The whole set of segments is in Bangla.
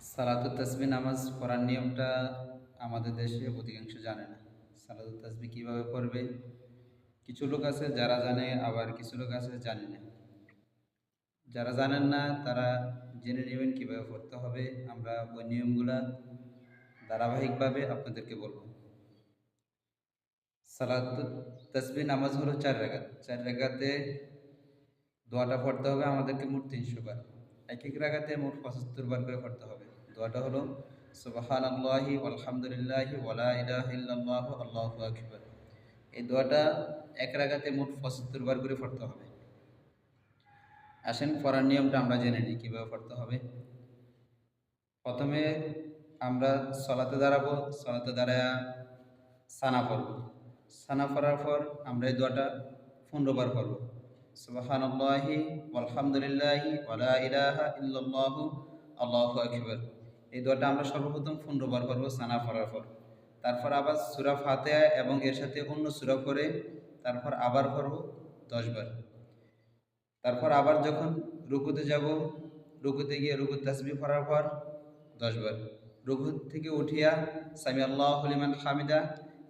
সালাতুত তাসবি নামাজ পড়ার নিয়মটা আমাদের দেশে অধিকাংশ জানে না। সালাতুত তাসবি কীভাবে পড়বে? কিছু লোক আছে যারা জানে, আবার কিছু লোক আছে জানে না। যারা জানেন না, তারা জেনে নেবেন কীভাবে পড়তে হবে। আমরা ওই নিয়মগুলা ধারাবাহিকভাবে আপনাদেরকে বলব। সালাতুত তাসবি নামাজ হলো চার রেখাত চার রেখাতে দোয়াটা পড়তে হবে আমাদেরকে মোট তিনশো বার। এক এক রাগাতে মোট পঁচাত্তর বার করে পড়তে হবে। দোয়াটা হলো সুবাহান আল্লাহি আলহামদুলিল্লাহি ওয়ালা ইলাহা আল্লাহু আকবার। এই দোয়াটা এক রাগাতে মোট পঁচাত্তর বার করে পড়তে হবে। আসেন, পড়ার নিয়মটা আমরা জেনে নিই, কীভাবে পড়তে হবে। প্রথমে আমরা সলাতে দাঁড়াবো, সলাতে দাঁড়ায় সানা পড়ব। সানা পড়ার পর আমরা এই দোয়াটা পনেরো বার পড়ব। সুবাহান আল্লাহি আলহামদুলিল্লাহি ওয়ালা ইলাহা ইল্লাল্লাহ, আল্লাহু আকবার। এই দোয়াটা আমরা সর্বপ্রথম পনেরো বার পড়ব সানা পড়ার পর। তারপর আবার সুরা ফাতেহা এবং এর সাথে অন্য সুরা করে তারপর আবার পড়ব দশ বার। তারপর আবার যখন রুকুতে যাব, রুকুতে গিয়ে রুকু তাসবি পড়ার পর দশবার রুকু থেকে উঠিয়া সামি আল্লাহ হলিমান হামিদা,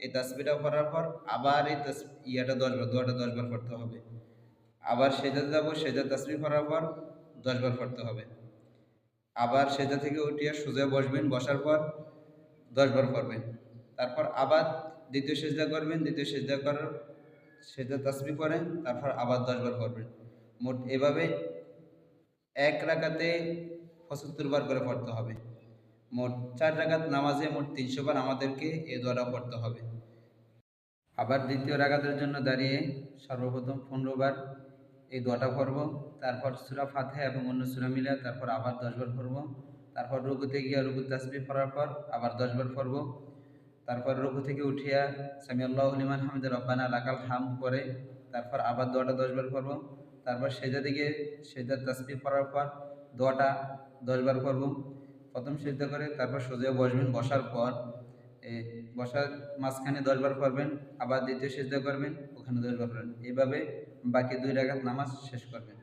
এই তাসবিটা পড়ার পর আবার এই তাস, ইয়াটা দশবার দোয়াটা দশবার পড়তে হবে। আবার সেজাতে যাব সেজা তাসবি পড়ার পর দশবার পড়তে হবে। আবার সেজা থেকে উঠিয়া সোজা বসবেন, বসার পর দশবার পড়বেন। তারপর আবার দ্বিতীয় সেজদা করবেন, দ্বিতীয় সেজদা করার সেজা তাসবি করেন, তারপর আবার দশবার পড়বেন। মোট এভাবে এক রাকাতে পঁচাত্তর বার করে পড়তে হবে। মোট চার রাগাত নামাজে মোট তিনশো বার আমাদেরকে এ দোয়াটা পড়তে হবে। আবার দ্বিতীয় রাগাতের জন্য দাঁড়িয়ে সর্বপ্রথম পনেরো বার এই দোয়াটা পড়ব। তারপর সুরা ফাতে এবং অন্য সুরা মিলে তারপর আবার দশবার পড়ব। তারপর রঘুতে গিয়ে রুকু তাসবি পড়ার পর আবার দশবার পড়ব। তারপর রঘু থেকে উঠিয়া সামি আল্লাহ লিমান হামিদ রব্বানা লাকাল হাম করে তারপর আবার দোয়াটা দশবার পড়ব। তারপর সেজা দিকে সেজার তাসবি পড়ার পর দোয়াটা দশবার করব প্রথম সেজদা করে তারপর সোজা বসবেন। বসার পর বসার মাঝখানে দশবার করবেন আবার দ্বিতীয় সেজদা করবেন। ওখানে দশবার করবেন এইভাবে বাকি দুই রাকাত নামাজ শেষ করবেন।